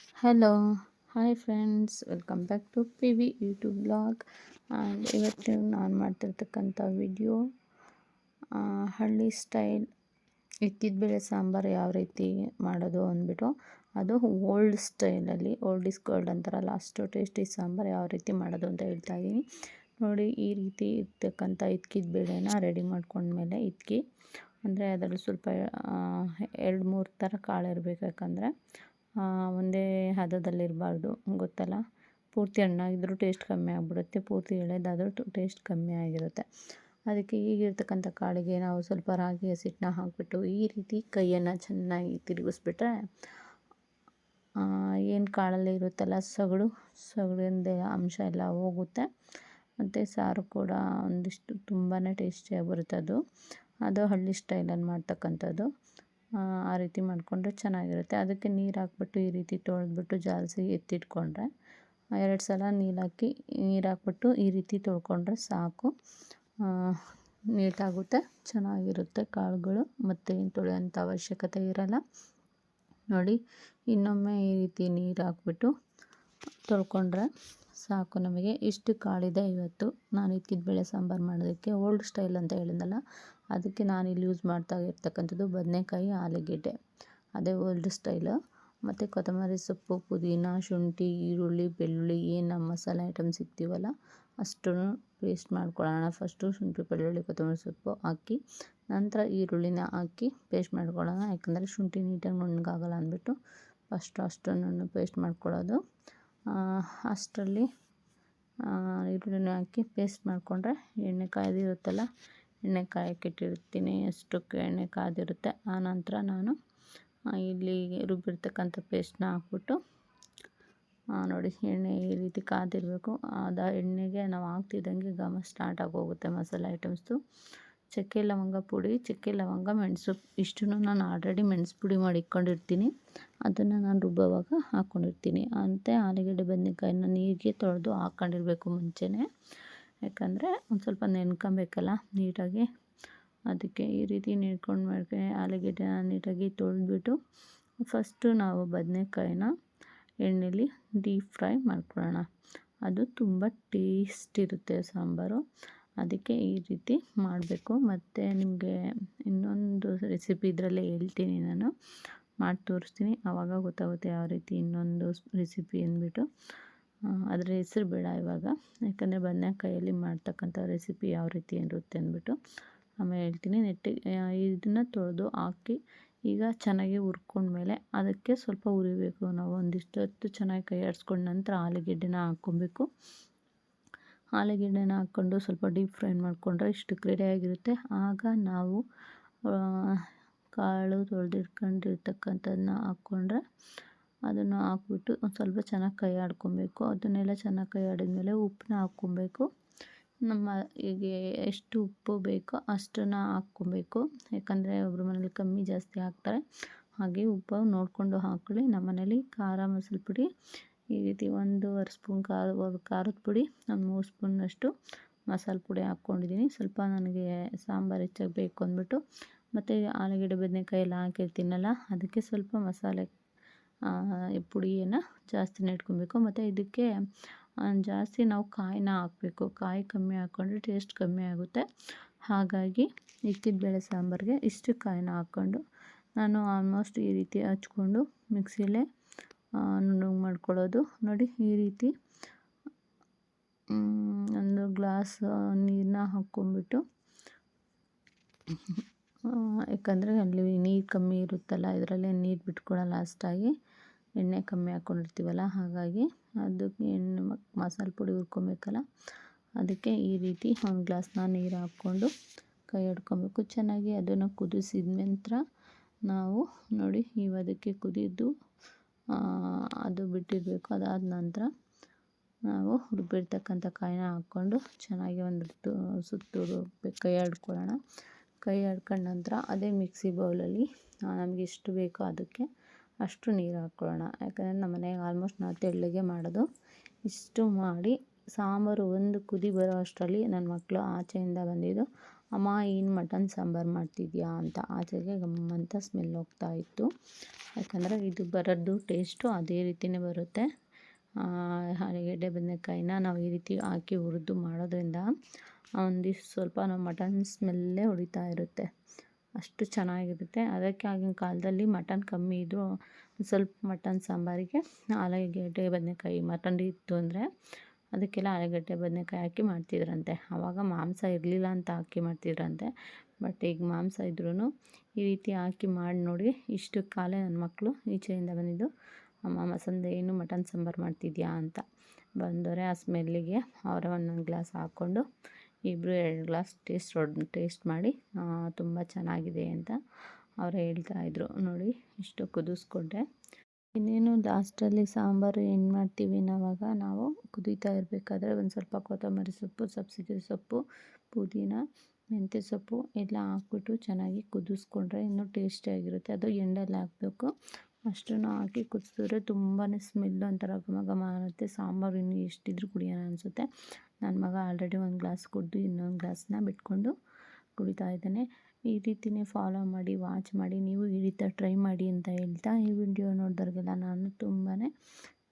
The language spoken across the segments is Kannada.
Hello hi friends welcome back to P V YouTube blog and ಇವತ್ತು ನಾನು ಮಾಡ್ತಿರ್ತಕ್ಕಂಥ ವಿಡಿಯೋ ಹಳ್ಳಿ ಸ್ಟೈಲ್ ಬೇಳೆ ಸಾಂಬಾರು ಯಾವ ರೀತಿ ಮಾಡೋದು ಅಂದ್ಬಿಟ್ಟು, ಅದು ಓಲ್ಡ್ ಸ್ಟೈಲಲ್ಲಿ ಓಲ್ಡ್ ಇಸ್ ಗೋಲ್ಡ್ ಅಂತಾರಲ್ಲ ಅಷ್ಟು ಟೇಸ್ಟಿ ಸಾಂಬಾರು ಯಾವ ರೀತಿ ಮಾಡೋದು ಅಂತ ಹೇಳ್ತಾ ಇದ್ದೀನಿ ನೋಡಿ ಈ ರೀತಿ ಇರ್ತಕ್ಕಂಥ ಇದ್ಕಿದ ಬೇಳೆನ ರೆಡಿ ಮಾಡ್ಕೊಂಡ್ಮೇಲೆ ಇದ್ಕಿ ಅಂದರೆ ಅದರಲ್ಲಿ ಸ್ವಲ್ಪ ಎರಡು ಮೂರು ಥರ ಕಾಳು ಇರಬೇಕು ಯಾಕಂದರೆ ಒಂದೇ ಹದದಲ್ಲಿರಬಾರ್ದು, ಗೊತ್ತಲ್ಲ? ಪೂರ್ತಿ ಹಣ್ಣಾಗಿದ್ರೂ ಟೇಸ್ಟ್ ಕಮ್ಮಿ ಆಗಿಬಿಡುತ್ತೆ, ಪೂರ್ತಿ ಎಳೆದಾದರೂ ಟೇಸ್ಟ್ ಕಮ್ಮಿ ಆಗಿರುತ್ತೆ. ಅದಕ್ಕೆ ಈಗಿರ್ತಕ್ಕಂಥ ಕಾಳಿಗೆ ನಾವು ಸ್ವಲ್ಪ ರಾಗಿ ಹಸಿಟ್ಟನ್ನ ಹಾಕಿಬಿಟ್ಟು ಈ ರೀತಿ ಕೈಯನ್ನು ಚೆನ್ನಾಗಿ ತಿರುಗಿಸ್ಬಿಟ್ರೆ ಏನು ಕಾಳಲ್ಲಿ ಇರುತ್ತಲ್ಲ, ಸಗಡು, ಸಗಡಿಂದ ಅಂಶ ಎಲ್ಲ ಹೋಗುತ್ತೆ. ಮತ್ತು ಸಾರು ಕೂಡ ಒಂದಿಷ್ಟು ತುಂಬಾ ಟೇಸ್ಟಿಯಾಗಿ ಬರುತ್ತೆ ಅದು ಅದು ಹಳ್ಳಿ ಸ್ಟೈಲಲ್ಲಿ ಮಾಡ್ತಕ್ಕಂಥದ್ದು. ಆ ರೀತಿ ಮಾಡಿಕೊಂಡ್ರೆ ಚೆನ್ನಾಗಿರುತ್ತೆ. ಅದಕ್ಕೆ ನೀರು ಹಾಕ್ಬಿಟ್ಟು ಈ ರೀತಿ ತೊಳೆದ್ಬಿಟ್ಟು ಜಾಲಿಸಿ ಎತ್ತಿಟ್ಕೊಂಡ್ರೆ, ಎರಡು ಸಲ ನೀರು ಹಾಕಿ, ನೀರು ಹಾಕ್ಬಿಟ್ಟು ಈ ರೀತಿ ತೊಳ್ಕೊಂಡ್ರೆ ಸಾಕು. ನೀಟಾಗುತ್ತೆ, ಚೆನ್ನಾಗಿರುತ್ತೆ ಕಾಳುಗಳು. ಮತ್ತು ಏನು ತೊಳೆಯೋಂಥ ಅವಶ್ಯಕತೆ ಇರಲ್ಲ. ನೋಡಿ, ಇನ್ನೊಮ್ಮೆ ಈ ರೀತಿ ನೀರು ಹಾಕ್ಬಿಟ್ಟು ತೊಳ್ಕೊಂಡ್ರೆ ಸಾಕು ನಮಗೆ. ಇಷ್ಟು ಕಾಳಿದೆ ಇವತ್ತು. ನಾನು ಇಕ್ಕಿದ ಬೇಳೆ ಸಾಂಬಾರು ಮಾಡೋದಕ್ಕೆ ಓಲ್ಡ್ ಸ್ಟೈಲ್ ಅಂತ ಹೇಳಿದ್ನಲ್ಲ, ಅದಕ್ಕೆ ನಾನು ಇಲ್ಲಿ ಯೂಸ್ ಮಾಡ್ತಾ ಇರ್ತಕ್ಕಂಥದ್ದು ಬದನೆಕಾಯಿ, ಆಲೂಗೆಡ್ಡೆ. ಅದೇ ಓಲ್ಡ್ ಸ್ಟೈಲು. ಮತ್ತು ಕೊತ್ತಂಬರಿ ಸೊಪ್ಪು, ಪುದೀನ, ಶುಂಠಿ, ಈರುಳ್ಳಿ, ಬೆಳ್ಳುಳ್ಳಿ, ಏನು ಮಸಾಲೆ ಐಟಮ್ಸ್ ಸಿಗ್ತೀವಲ್ಲ ಅಷ್ಟು ಪೇಸ್ಟ್ ಮಾಡ್ಕೊಳ್ಳೋಣ. ಫಸ್ಟು ಶುಂಠಿ, ಬೆಳ್ಳುಳ್ಳಿ, ಕೊತ್ತಂಬರಿ ಸೊಪ್ಪು ಹಾಕಿ, ನಂತರ ಈರುಳ್ಳಿನ ಹಾಕಿ ಪೇಸ್ಟ್ ಮಾಡ್ಕೊಳ್ಳೋಣ. ಯಾಕಂದರೆ ಶುಂಠಿ ನೀಟಾಗಿ ನುಣ್ಣಗಾಗಲ್ಲ ಅಂದ್ಬಿಟ್ಟು ಫಸ್ಟು ಅಷ್ಟನ್ನು ಪೇಸ್ಟ್ ಮಾಡ್ಕೊಳ್ಳೋದು. ಅಷ್ಟರಲ್ಲಿ ಈರುಳ್ಳಿನ ಹಾಕಿ ಪೇಸ್ಟ್ ಮಾಡಿಕೊಂಡ್ರೆ ಎಣ್ಣೆ ಕಾಯ್ದಿರುತ್ತಲ್ಲ, ಎಣ್ಣೆ ಕಾಯಕ್ಕಿಟ್ಟಿರ್ತೀನಿ ಅಷ್ಟಕ್ಕೆ ಎಣ್ಣೆ ಕಾದಿರುತ್ತೆ. ಆನಂತರ ನಾನು ಇಲ್ಲಿ ರುಬ್ಬಿರ್ತಕ್ಕಂಥ ಪೇಸ್ಟ್ನ ಹಾಕ್ಬಿಟ್ಟು ನೋಡಿ ಎಣ್ಣೆ ಈ ರೀತಿ ಕಾದಿರಬೇಕು. ಅದು ಎಣ್ಣೆಗೆ ನಾವು ಹಾಕ್ತಿದ್ದಂಗೆ ಘಮ ಸ್ಟಾರ್ಟ್ ಆಗೋಗುತ್ತೆ ಮಸಾಲೆ ಐಟಮ್ಸ್ದು ಚಕ್ಕೆ ಲವಂಗ ಪುಡಿ, ಚಕ್ಕೆ ಲವಂಗ ಮೆಣಸು ಇಷ್ಟನ್ನು ನಾನು ಆಲ್ರೆಡಿ ಮೆಣಸು ಪುಡಿ ಮಾಡಿ ಇಟ್ಕೊಂಡಿರ್ತೀನಿ. ಅದನ್ನು ನಾನು ರುಬ್ಬೋವಾಗ ಹಾಕ್ಕೊಂಡಿರ್ತೀನಿ ಅಂತೆ ಆಲೂಗಡ್ಡೆ ಬದನೇಕಾಯಿನ ನೀರಿಗೆ ತೊಳೆದು ಹಾಕ್ಕೊಂಡಿರ್ಬೇಕು ಮುಂಚೆನೇ. ಯಾಕಂದರೆ ಒಂದು ಸ್ವಲ್ಪ ನೆನ್ಕೊಬೇಕಲ್ಲ ನೀಟಾಗಿ. ಅದಕ್ಕೆ ಈ ರೀತಿ ನೆನ್ಕೊಂಡು ಮಾಡ್ಕೆ ಆಲೂಗೆಡ್ಡೆನ ನೀಟಾಗಿ ತೊಳೆದ್ಬಿಟ್ಟು ಫಸ್ಟು ನಾವು ಬದನೇಕಾಯಿನ ಎಣ್ಣೆಲಿ ಡೀಪ್ ಫ್ರೈ ಮಾಡ್ಕೊಳ್ಳೋಣ. ಅದು ತುಂಬ ಟೇಸ್ಟ್ ಇರುತ್ತೆ ಸಾಂಬಾರು. ಅದಕ್ಕೆ ಈ ರೀತಿ ಮಾಡಬೇಕು. ಮತ್ತು ನಿಮಗೆ ಇನ್ನೊಂದು ರೆಸಿಪಿ ಇದರಲ್ಲೇ ಹೇಳ್ತೀನಿ ನಾನು. ಮಾಡಿ ತೋರಿಸ್ತೀನಿ. ಆವಾಗ ಗೊತ್ತಾಗುತ್ತೆ ಯಾವ ರೀತಿ ಇನ್ನೊಂದು ರೆಸಿಪಿ ಅಂದ್ಬಿಟ್ಟು. ಅದರ ಹೆಸರು ಬೇಡ ಇವಾಗ. ಯಾಕಂದರೆ ಬದನೆಕಾಯಲ್ಲಿ ಮಾಡ್ತಕ್ಕಂಥ ರೆಸಿಪಿ ಯಾವ ರೀತಿ ಇರುತ್ತೆ ಅಂದ್ಬಿಟ್ಟು. ಆಮೇಲೆ ಹೇಳ್ತೀನಿ. ನೆಟ್ಟಿಗೆ ಇದನ್ನು ತೊಳೆದು ಹಾಕಿ ಈಗ ಚೆನ್ನಾಗಿ ಹುರ್ಕೊಂಡ್ಮೇಲೆ ಅದಕ್ಕೆ ಸ್ವಲ್ಪ ಉರಿಬೇಕು ನಾವು ಒಂದಿಷ್ಟು ಹೊತ್ತು ಚೆನ್ನಾಗಿ ಕೈ ಆಡಿಸ್ಕೊಂಡ ನಂತರ ಆಲೂಗೆಡ್ಡೆನ ಹಾಕ್ಕೊಬೇಕು. ಆಲೂಗೆಡ್ಡೆನ ಹಾಕ್ಕೊಂಡು ಸ್ವಲ್ಪ ಡೀಪ್ ಫ್ರೈ ಮಾಡಿಕೊಂಡ್ರೆ ಇಷ್ಟಕ್ಕೆ ರೆಡಿಯಾಗಿರುತ್ತೆ ಆಗ ನಾವು ಕಾಳು ತೊಳೆದಿಟ್ಕೊಂಡಿರ್ತಕ್ಕಂಥದ್ದನ್ನ ಹಾಕ್ಕೊಂಡ್ರೆ ಅದನ್ನು ಹಾಕ್ಬಿಟ್ಟು ಒಂದು ಸ್ವಲ್ಪ ಚೆನ್ನಾಗಿ ಕೈ ಆಡ್ಕೊಬೇಕು. ಅದನ್ನೆಲ್ಲ ಚೆನ್ನಾಗಿ ಕೈ ಆಡಿದ್ಮೇಲೆ ಉಪ್ಪನ್ನ ಹಾಕ್ಕೊಬೇಕು. ನಮ್ಮ ಈಗ ಎಷ್ಟು ಉಪ್ಪು ಬೇಕೋ ಅಷ್ಟನ್ನು ಹಾಕ್ಕೊಬೇಕು. ಯಾಕಂದರೆ ಒಬ್ಬರು ಮನೇಲಿ ಕಮ್ಮಿ ಜಾಸ್ತಿ ಹಾಕ್ತಾರೆ. ಹಾಗೆ ಉಪ್ಪು ನೋಡಿಕೊಂಡು ಹಾಕೊಳ್ಳಿ. ನಮ್ಮ ಮನೇಲಿ ಖಾರ ಮಸಾಲೆ ಪುಡಿ ಈ ರೀತಿ ಒಂದೂವರೆ ಸ್ಪೂನ್ ಖಾರ ಖಾರದ ಪುಡಿ, ಒಂದು ಮೂರು ಸ್ಪೂನಷ್ಟು ಮಸಾಲೆ ಪುಡಿ ಹಾಕ್ಕೊಂಡಿದ್ದೀನಿ. ಸ್ವಲ್ಪ ನನಗೆ ಸಾಂಬಾರು ಹೆಚ್ಚಾಗಿ ಬೇಕು ಅಂದ್ಬಿಟ್ಟು. ಮತ್ತು ಆಲೂಗಡ್ಡೆ ಬದನೆಕಾಯಿ ಎಲ್ಲ ಹಾಕಿರ್ತೀನಲ್ಲ, ಅದಕ್ಕೆ ಸ್ವಲ್ಪ ಮಸಾಲೆ ಪುಡಿಯನ್ನು ಜಾಸ್ತಿನೇ ಇಟ್ಕೊಬೇಕು. ಮತ್ತು ಇದಕ್ಕೆ ಜಾಸ್ತಿ ನಾವು ಕಾಯಿನ ಹಾಕಬೇಕು. ಕಾಯಿ ಕಮ್ಮಿ ಹಾಕ್ಕೊಂಡ್ರೆ ಟೇಸ್ಟ್ ಕಮ್ಮಿ ಆಗುತ್ತೆ. ಹಾಗಾಗಿ ಬೇಳೆ ಸಾಂಬಾರಿಗೆ ಇಷ್ಟು ಕಾಯಿನ ಹಾಕ್ಕೊಂಡು ನಾನು ಆಲ್ಮೋಸ್ಟ್ ಈ ರೀತಿ ಹಚ್ಕೊಂಡು ಮಿಕ್ಸಿಲೇ ನುಣ್ಣಗೆ ಮಾಡ್ಕೊಳ್ಳೋದು. ನೋಡಿ, ಈ ರೀತಿ ಒಂದು ಗ್ಲಾಸ್ ನೀರನ್ನ ಹಾಕ್ಕೊಂಡ್ಬಿಟ್ಟು ಯಾಕಂದರೆ ಅಲ್ಲಿ ನೀರು ಕಮ್ಮಿ ಇರುತ್ತಲ್ಲ, ಇದರಲ್ಲೇ ನೀರು ಬಿಟ್ಕೊಳ್ಳೋ ಲಾಸ್ಟಾಗಿ ಎಣ್ಣೆ ಕಮ್ಮಿ ಹಾಕ್ಕೊಂಡಿರ್ತೀವಲ್ಲ ಹಾಗಾಗಿ ಅದಕ್ಕೆ ಎಣ್ಣೆ ಮಸಾಲೆ ಪುಡಿ ಹುರ್ಕೊಬೇಕಲ್ಲ. ಅದಕ್ಕೆ ಈ ರೀತಿ ಒಂದು ಗ್ಲಾಸ್ನ ನೀರು ಹಾಕ್ಕೊಂಡು ಕೈ ಹಿಡ್ಕೊಬೇಕು ಚೆನ್ನಾಗಿ ಅದನ್ನು ಕುದಿಸಿದ ನಂತರ ನಾವು ನೋಡಿ ನೀವು ಅದಕ್ಕೆ ಕುದಿದ್ದು ಅದು ಬಿಟ್ಟಿರಬೇಕು. ಅದಾದ ನಂತರ ನಾವು ರುಬ್ಬಿರ್ತಕ್ಕಂಥ ಕಾಯಿನ ಹಾಕ್ಕೊಂಡು ಚೆನ್ನಾಗಿ ಒಂದು ಸುತ್ತು ಕೈ ಆಡ್ಕೊಳ್ಳೋಣ. ಕೈ ಆಡ್ಕೊಂಡ ನಂತರ ಅದೇ ಮಿಕ್ಸಿ ಬೌಲಲ್ಲಿ ನಮಗೆ ಎಷ್ಟು ಬೇಕೋ ಅದಕ್ಕೆ ಅಷ್ಟು ನೀರು ಹಾಕ್ಕೊಳ್ಳೋಣ. ಯಾಕಂದರೆ ನಮ್ಮ ಮನೆಗೆ ಆಲ್ಮೋಸ್ಟ್ ನಾವು ತೆಳ್ಳಗೆ ಮಾಡೋದು. ಇಷ್ಟು ಮಾಡಿ ಸಾಂಬಾರು ಒಂದು ಕುದಿ ಬರೋ ಅಷ್ಟರಲ್ಲಿ ನನ್ನ ಮಕ್ಕಳು ಆಚೆಯಿಂದ ಬಂದಿದ್ದು ಅಮ್ಮ, ಏನು ಮಟನ್ ಸಾಂಬಾರು ಮಾಡ್ತಿದ್ಯಾ ಅಂತ ಆಚೆಗೆ ಗಮ್ಮಂತ ಸ್ಮೆಲ್ ಹೋಗ್ತಾ ಇತ್ತು. ಯಾಕಂದರೆ ಇದು ಬರೋದು ಟೇಸ್ಟು ಅದೇ ರೀತಿಯೇ ಬರುತ್ತೆ. ಆಲೂಗೆಡ್ಡೆ ಬದನೆಕಾಯಿನ ನಾವು ಈ ರೀತಿ ಹಾಕಿ ಹುರಿದು ಮಾಡೋದ್ರಿಂದ ಒಂದಿಷ್ಟು ಸ್ವಲ್ಪ ನಾವು ಮಟನ್ ಸ್ಮೆಲ್ಲೇ ಹೊಡಿತಾ ಇರುತ್ತೆ. ಅಷ್ಟು ಚೆನ್ನಾಗಿರುತ್ತೆ. ಅದಕ್ಕೆ ಆಗಿನ ಕಾಲದಲ್ಲಿ ಮಟನ್ ಕಮ್ಮಿ ಇದ್ದರೂ ಸ್ವಲ್ಪ ಮಟನ್ ಸಾಂಬಾರಿಗೆ ಆಲೂಗೆಡ್ಡೆ ಬದನೆಕಾಯಿ ಮಟನ್ ಇತ್ತು ಅಂದರೆ ಅದಕ್ಕೆಲ್ಲ ಆಲೂಗಡ್ಡೆ, ಬದನೆಕಾಯಿ ಹಾಕಿ ಮಾಡ್ತಿದ್ರಂತೆ. ಆವಾಗ ಮಾಂಸ ಇರಲಿಲ್ಲ ಅಂತ ಹಾಕಿ ಮಾಡ್ತಿದ್ರಂತೆ. ಬಟ್ ಈಗ ಮಾಂಸ ಇದ್ರೂ ಈ ರೀತಿ ಹಾಕಿ ಮಾಡಿ ನೋಡಿ ಇಷ್ಟು ಕಾಲೇ ನನ್ನ ಮಕ್ಕಳು ಈಚೆಯಿಂದ ಬಂದಿದ್ದು. ಅಮ್ಮ ಮಸಂದೆ ಏನು ಮಟನ್ ಸಾಂಬಾರು ಮಾಡ್ತಿದ್ಯಾ ಅಂತ ಬಂದವರೆ ಆ ಸ್ಮೆಲ್ಲಿಗೆ ಅವರ ಒಂದೊಂದು ಗ್ಲಾಸ್ ಹಾಕ್ಕೊಂಡು ಇಬ್ಬರು ಎರಡು ಗ್ಲಾಸ್ ಟೇಸ್ಟ್ ಟೇಸ್ಟ್ ಮಾಡಿ ತುಂಬ ಚೆನ್ನಾಗಿದೆ ಅಂತ ಅವರು ಹೇಳ್ತಾಯಿದ್ರು ನೋಡಿ, ಇಷ್ಟು ಕುದಿಸ್ಕೊಂಡ್ರೆ ಇನ್ನೇನು ಲಾಸ್ಟಲ್ಲಿ ಸಾಂಬಾರು ಏನು ಮಾಡ್ತೀವಿ ನಾವಾಗ ನಾವು ಕುದೀತಾ ಇರಬೇಕಾದ್ರೆ ಒಂದು ಸ್ವಲ್ಪ ಕೊತ್ತಂಬರಿ ಸೊಪ್ಪು ಸಬ್ಸಿಗೆ ಸೊಪ್ಪು, ಪುದೀನ, ಮೆಂತ್ಯ ಸೊಪ್ಪು ಎಲ್ಲ ಹಾಕ್ಬಿಟ್ಟು ಚೆನ್ನಾಗಿ ಕುದಿಸ್ಕೊಂಡ್ರೆ ಇನ್ನೂ ಟೇಸ್ಟಿಯಾಗಿರುತ್ತೆ ಅದು ಎಂಡಲ್ಲಿ ಹಾಕಬೇಕು. ಅಷ್ಟನ್ನು ಹಾಕಿ ಕುದಿಸಿದ್ರೆ ತುಂಬಾ ಸ್ಮೆಲ್ ಒಂಥರ ಘಮ ಘಮ ಅನ್ನುತ್ತೆ ಸಾಂಬಾರು ಇನ್ನೂ ಎಷ್ಟಿದ್ರೂ ಕುಡಿಯೋಣ ಅನಿಸುತ್ತೆ. ನನ್ನ ಮಗ ಆಲ್ರೆಡಿ ಒಂದು ಗ್ಲಾಸ್ ಕುಡಿದು ಇನ್ನೊಂದು ಗ್ಲಾಸ್ನ ಬಿಟ್ಕೊಂಡು ಕುಡಿತಾ ಇದ್ದಾನೆ. ಈ ರೀತಿಯೇ ಫಾಲೋ ಮಾಡಿ ವಾಚ್ ಮಾಡಿ, ನೀವು ಈ ರೀತಿ ಟ್ರೈ ಮಾಡಿ ಅಂತ ಹೇಳ್ತಾ ಈ ವಿಡಿಯೋ ನೋಡಿದವ್ರಿಗೆಲ್ಲ ನಾನು ತುಂಬಾ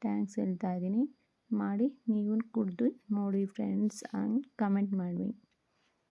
ಥ್ಯಾಂಕ್ಸ್ ಹೇಳ್ತಾ ಇದ್ದೀನಿ. ಮಾಡಿ ನೀವು ಕುಡಿದು ನೋಡಿ ಫ್ರೆಂಡ್ಸ್ ಆ್ಯಂಡ್ ಕಮೆಂಟ್ ಮಾಡಿ